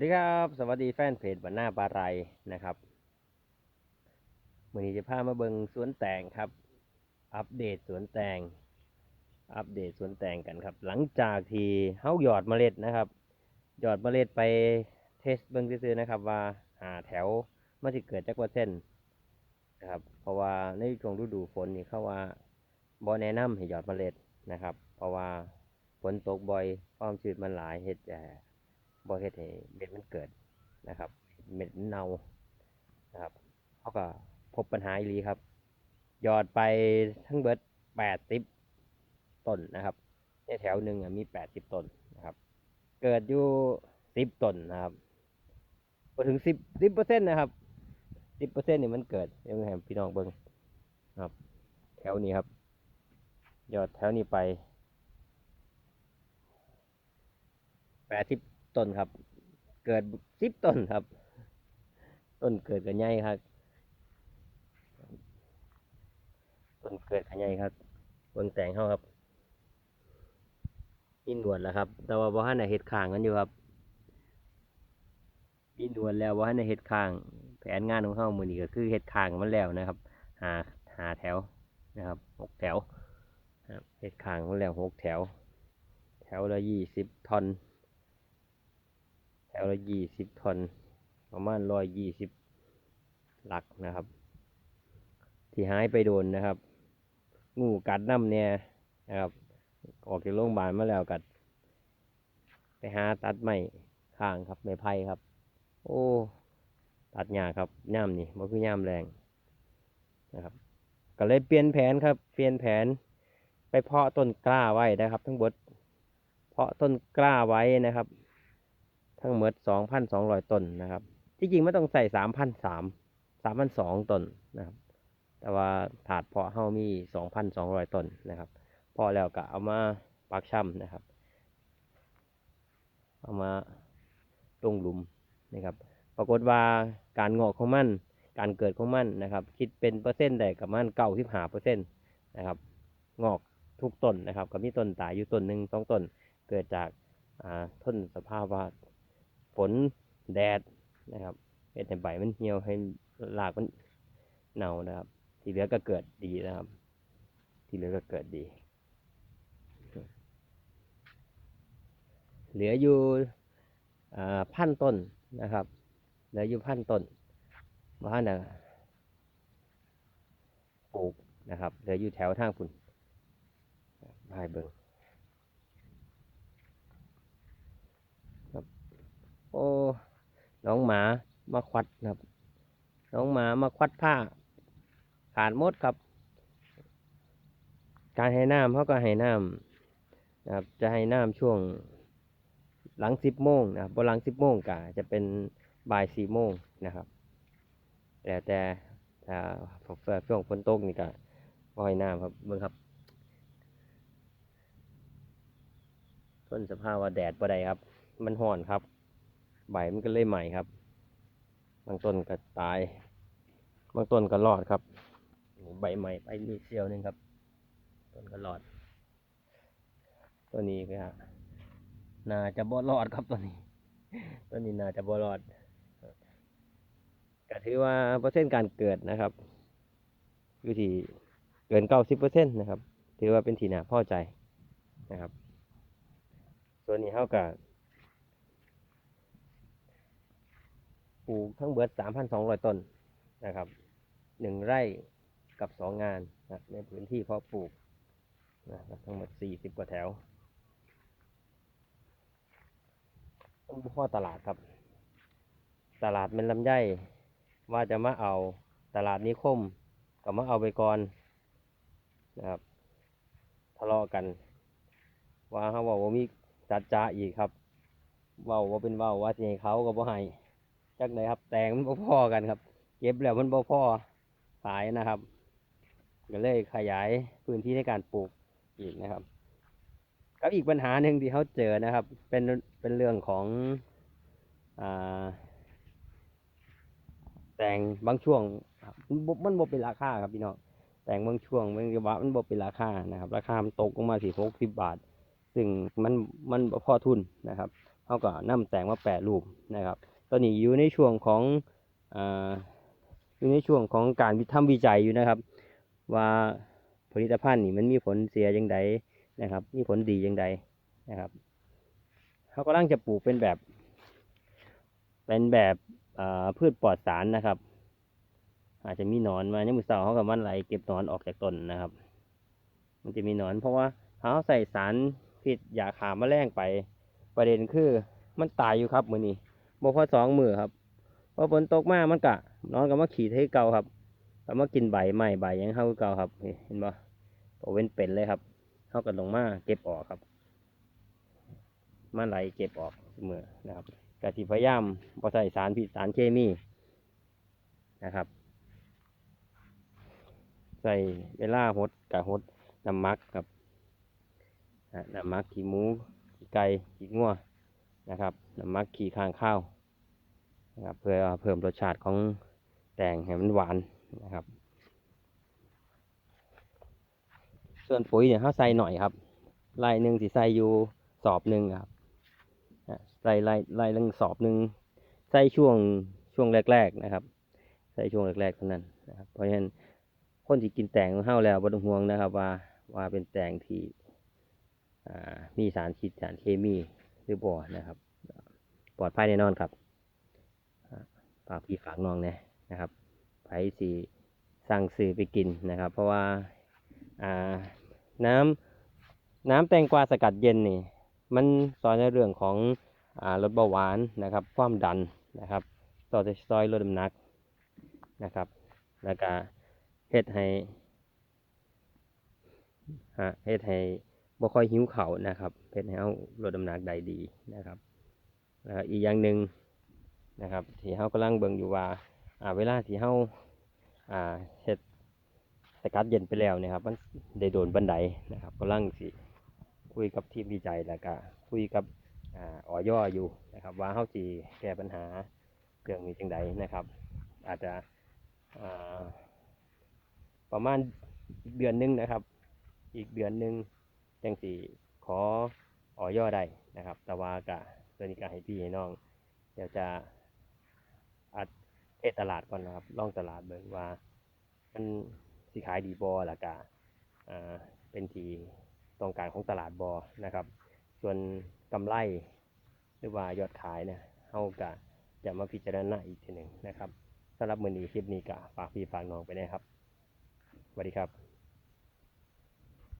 วัสดีครับ สวัสดีแฟนเพจบันหน้าบาไรนะครับวันนี้จะพามาเบิงสวนแตงครับ อัปเดตสวนแตง อัปเดตสวนแตงกันครับ หลังจากที่เฮาหยอดเมล็ดนะครับ หยอดเมล็ดไปเทสเบิงซื่อๆนะครับว่าหาแถวมันจะเกิดจากว่าเส้นนะครับ เพราะว่าในช่วงฤดูฝนนี่เขาว่าบ่แนะนำให้หยอดเมล็ดนะครับ เพราะว่าฝนตกบ่อยความชื้นมันหลายเฮ็ดเอ่ บ่เฮ็ดให้เม็ดมันเกิดนะครับ เม็ดเน่านะครับเขาก็พบปัญหาอีหลีครับ ยอดไปทั้งเบิดแปดสิบต้นนะครับในแถวหนึ่งมีแปดสิบต้นนะครับ เกิดอยู่สิบต้นนะครับพอถึงสิบสิบเปอร์เซ็นต์นะครับสิบเปอร์เซ็นต์นี่มันเกิดยังไงพี่น้องเบิ้งครับ แถวนี้ครับ ยอดแถวนี้ไปแปดสิบ ต้นครับ เกิดสิบต้นครับ ต้นเกิดกันใหญ่ครับ ต้นเกิดกันใหญ่ครับเบิ่งแต่งเขาครับอินดวนแล้วครับ แต่ว่าบ่ฮั่นได้เฮ็ดข้างกันอยู่ครับอินดวนแล้วบ่ฮั่นได้เฮ็ดข้าง แผนงานของเฮามือนี้ก็คือเฮ็ดข้างมันแล้วนะครับ หาหาแถวนะครับหกแถวเฮ็ดข้างมันแล้วหกแถว แถวละยี่สิบทอน วละยี่สิบทอนประมาณร้อยยี่สิบหลักนะครับ ที่หายไปโดนนะครับ งูกัดน้ำเนี่ยนะครับออกจากโรงพยาบาลมาแล้วกัด ไปหาตัดไม้ข้างครับไม้ไผ่ครับ โอ้ ตัดหญ้าครับย่ามนี่มันคือย่ามแรงนะครับ ก็เลยเปลี่ยนแผนครับ เปลี่ยนแผน ไปเพาะต้นกล้าไว้นะครับ ทั้งหมดเพาะต้นกล้าไว้นะครับ ทั้งหมดสองพันสองร้อยต้นนะครับ ที่จริงไม่ต้องใส่สามพันสามสามพันสองต้นนะครับ แต่ว่าถาดเพาะเฮามีสองพันสองร้อยต้นนะครับ พอแล้วก็เอามาปักช่ำนะครับ เอามาลงหลุมนะครับ ปรากฏว่าการงอกของมัน การเกิดของมันนะครับ คิดเป็นเปอร์เซ็นต์ได้กับมันเก้าสิบห้าเปอร์เซ็นต์นะครับ งอกทุกต้นนะครับ ก็มีต้นตายอยู่ต้นหนึ่งสองต้น เกิดจากอ่าทนสภาพว่า นแดดนะครับเห็ดให้ใบมันเหี่ยวให้รากมันเน่านะครับ ที่เหลือก็เกิดดีนะครับ ที่เหลือก็เกิดดี เหลืออยู่พันต้นนะครับ เหลืออยู่พันต้นบ้านนะปลูกนะครับ เหลืออยู่แถวทางคุณพายเบิง โอ้น้องหมามาควัดนะครับ น้องหมามาควัดผ้า ขาดมดครับ การให้น้ำเขาก็ให้น้ำนะครับ จะให้น้ำช่วงหลังสิบโมงนะครับบนหลังสิบโมงกะจะเป็นบ่ายสี่โมงนะครับแต่แต่ถ้าช่วงฝนตกนี่ก็บ่ให้น้ำครับเบิ่งครับทนสภาพว่าแดดบ่ได้ครับ มันห่อนครับ ใบมันก็เลยใหม่ครับ บางต้นก็ตาย บางต้นก็รอดครับใบใหม่ไปมีเซียวนึงครับ ต้นก็รอด ตัวนี้ก็น่าจะบ่รอดครับตัวนี้ ตัวนี้น่าจะบ่รอดก็ถือว่าเปอร์เซ็นต์การเกิดนะครับอยู่ที่เกินเก้าสิบเปอร์เซ็นต์นะครับ ถือว่าเป็นที่น่าพอใจนะครับ ส่วนนี้เท่ากับ ลูกทั้งเบิดสามพันสองร้อยต้นนะครับหนึ่งไร่กับสองงานนะในพื้นที่เพาะปลูกนะครับทั้งหมดสี่สิบกว่าแถวต้องบุข้อตลาดครับ ตลาดเป็นลำไยว่าจะมาเอาตลาดนิคมก็มาเอาไปก่อนนะครับทะเลาะกัน ว่าเขาบอกว่ามีจัดจ้าอีกครับว่าว่าเป็นว่าว่าสิให้เขาก็บ่ให้ จักไหนครับ แตงมันบ่พอกันครับ เก็บแล้วมันบ่พอขายนะครับ ก็เลยขยายพื้นที่ในการปลูกอีกนะครับกับอีกปัญหาหนึ่งที่เขาเจอนะครับ เป็นเป็นเรื่องของอแตงบางช่วงมันบ่เป็นราคาครับพี่น้องแตงบางช่วงมันว่ามันบ่เป็นราคานะครับ ราคามันตกลงมาสี่หกสิบบาท ซึ่งมันมันบ่พอทุนนะครับเเขาก็นำแตงมาแปรรูปนะครับ ตอนนี้อยู่ในช่วงของออยู่ในช่วงของการวิทำวิจัยอยู่นะครับ ว่าผลิตภัณฑ์นี่มันมีผลเสียยังไงนะครับ มีผลดียังไงนะครับเขากำลังจะปลูกเป็นแบบ เป็นแบบพืชปลอดสารนะครับ อาจจะมีหนอนมาเนี่ยมือเสาเขากับมันไหลเก็บหนอนออกจากต้นนะครับ มันจะมีหนอน เพราะว่าถ้าเขาใส่สารพิษยาขาแมลงไปประเด็นคือมันตายอยู่ครับมือนี้ บ่พอสองมือครับพอฝนตกมามันกะนอนก็มาขี่ให้เก่าครับก็มากินใบไม้ใบยังเข้าเก่าครับเห็นบ่โอเว้นเป็นเลยครับเขาก็ลงมาเก็บออกครับมาไหลเก็บออกเสมอนะครับกสิพยายามบ่ใส่สารพิษสารเคมีนะครับใส่เวลาหดกะหดน้ำมักครับน้ำมักขี้หมูขี้ไก่ขี้งัว นะครับน้ำมักขี้ข้างข้าวนะครับเพื่อเพิ่มรสชาติของแตงให้มันหวานนะครับ ส่วนปุ๋ยเนี่ยเขาใส่หน่อยครับไล่หนึ่งสิใส่อยู่สอบหนึ่งครับใส่ไล่ไล่หนึ่งสอบหนึ่งใส่ช่วงช่วงแรก ๆนะครับ ใส่ช่วงแรกๆเท่านั้นนะครับเพราะฉะนั้นคนที่กินแตงของเฮาแล้วบ่ต้องห่วงนะครับว่าว่าเป็นแตงที่มีสารพิษสารเคมี หรือบ่นะครับ ปลอดภัยแน่นอนครับฝากพี่ฝากน้องน่นะครับไผสิสั่งซื้อไปกินนะครับ เพราะว่าอ่าน้ำน้ำแตงกวาสกัดเย็นนี่ มันสอนในเรื่องของอ่าลดเบาหวานนะครับ ความดันนะครับต่อจะซอยลดน้ำหนักนะครับ แล้วก็เฮ็ดให้ฮะเฮ็ดให้ บ่ค่อยหิวเขานะครับเฮ็ดให้เฮาลดน้ำหนักได้ดีนะครับแล้วอีกอย่างหนึ่งนะครับที่เฮากำลังเบิ่งอยู่ว่าอ่าเวลาที่เฮาอ่าเฮ็ดสกัดเย็นไปแล้วนี่ยครับ มันได้โดนบันไดนะครับกำลังสิคุยกับทีมวิจัยแล้วก็คุยกับอ่าออยอยู่นะครับ ว่าเฮาสิแก้ปัญหาเรื่องนี้จังใดนะครับ อาจจะอ่าประมาณเดือนหนึงนะครับ อีกเดือนหนึง จังสีขออ่อย่อได้นะครับ แต่ว่ากะตัวนี้ก็ให้พี่ให้น้อง เดี๋ยวจะอัดเทศตลาดก่อนนะครับล่องตลาดเบิ่งว่า มันสิขายดีบอละกะอ่าเป็นทีต้องการของตลาดบอนะครับ ส่วนกำไรหรือว่ายอดขายเนี่ยเฮากะจะมาพิจารณาอีกทีหนึ่งนะครับสำหรับมือนี้คลิปนี้กะฝากพี่ฝากน้องไปนะครับสวัสดีครับ